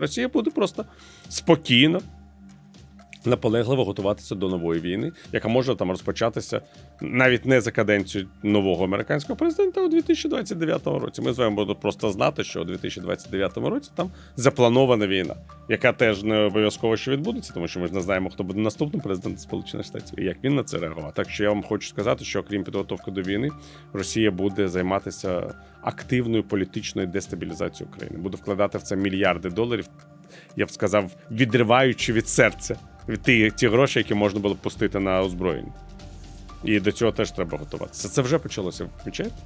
Росія буде просто спокійно, наполегливо готуватися до нової війни, яка може там розпочатися навіть не за каденцію нового американського президента у 2029 році. Ми з вами будемо просто знати, що у 2029 році там запланована війна, яка теж не обов'язково що відбудеться, тому що ми ж не знаємо, хто буде наступним президентом Сполучених Штатів і як він на це реагував. Так що я вам хочу сказати, що крім підготовки до війни, Росія буде займатися активною політичною дестабілізацією України, буде вкладати в це мільярди доларів. Я б сказав, відриваючи від серця ті, ті гроші, які можна було пустити на озброєння. І до цього теж треба готуватися. Це вже почалося. Ви Помічаєте?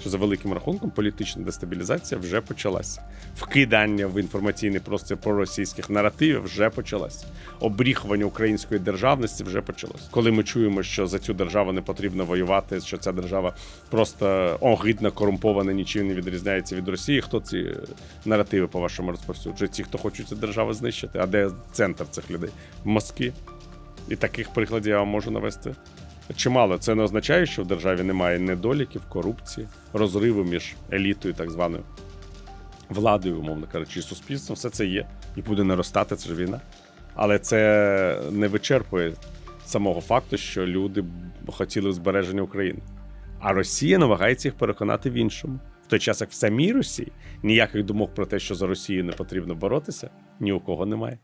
Що за великим рахунком політична дестабілізація вже почалася. Вкидання в інформаційний простір проросійських наративів вже почалося. Обріхування української державності вже почалося. Коли ми чуємо, що за цю державу не потрібно воювати, що ця держава просто огидна, корумпована, нічим не відрізняється від Росії. Хто ці наративи, по-вашому, розповсюджує? Ті, хто хочуть цю державу знищити. А де центр цих людей? В Москві. І таких прикладів я вам можу навести чимало. Це не означає, що в державі немає недоліків, корупції, розриву між елітою, так званою владою, умовно кажучи, суспільством. Все це є і буде наростати. Це ж війна. Але це не вичерпує самого факту, що люди хотіли збереження України. А Росія намагається їх переконати в іншому. В той час, як в самій Росії ніяких думок про те, що за Росію не потрібно боротися, ні у кого немає.